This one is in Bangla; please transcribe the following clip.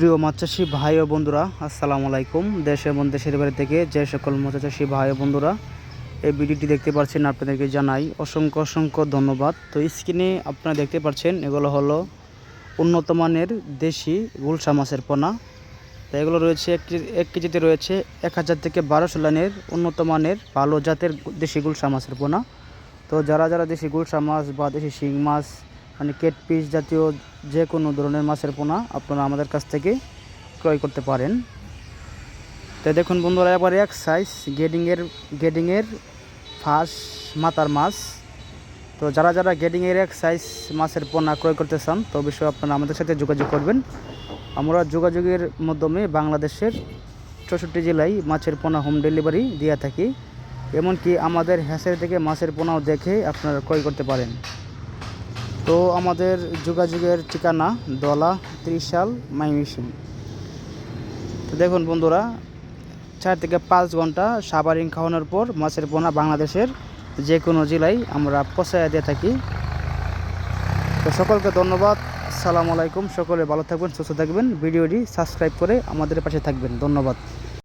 প্রিয় চাষি ভাই ও বন্ধুরা, আসসালামু আলাইকুম। দেশ এবং দেশের বাইরে থেকে যে সকল চাষি ভাই ও বন্ধুরা, এই ভিডিওটি দেখতে পাচ্ছেন, আপনাদেরকে জানাই অসংখ্য অসংখ্য ধন্যবাদ। তো স্ক্রিনে আপনারা দেখতে পাচ্ছেন, এগুলো হলো উন্নত মানের দেশি গুলশা মাছের পোনা। তো এগুলো রয়েছে এক এক কেজিতে রয়েছে এক হাজার থেকে বারোশো লাইনের উন্নত মানের ভালো জাতের দেশি গুলশা মাছের পোনা। তো যারা যারা দেশি গুলশা মাছ বা দেশি শিং মাছ মানে কেট পিস জাতীয় যে কোনো ধরনের মাছের পোনা আপনারা আমাদের কাছ থেকে ক্রয় করতে পারেন। তো দেখুন বন্ধুরা, এবার এক সাইজ গেডিংয়ের গেডিংয়ের ফাঁস মাতার মাছ। তো যারা যারা গেডিংয়ের এক সাইজ মাছের পোনা ক্রয় করতে চান, তো অবশ্যই আপনারা আমাদের সাথে যোগাযোগ করবেন। আমরা যোগাযোগের মাধ্যমে বাংলাদেশের চৌষট্টি জেলায় মাছের পোনা হোম ডেলিভারি দিয়ে থাকি। এমনকি আমাদের হ্যাসের থেকে মাছের পোনাও দেখে আপনারা ক্রয় করতে পারেন। তো আমাদের যোগাযোগের ঠিকানা দলা ত্রিশাল মাইমিশিং তো দেখুন বন্ধুরা, চার থেকে পাঁচ ঘণ্টা সাবারিং খাওয়ানোর পর মাছের পোনা বাংলাদেশের যে কোনো জেলায় আমরা পচাইয়া দিয়ে থাকি। তো সকলকে ধন্যবাদ আসসালামু আলাইকুম, সকলে ভালো থাকবেন, সুস্থ থাকবেন, ভিডিওটি সাবস্ক্রাইব করে আমাদের পাশে থাকবেন, ধন্যবাদ।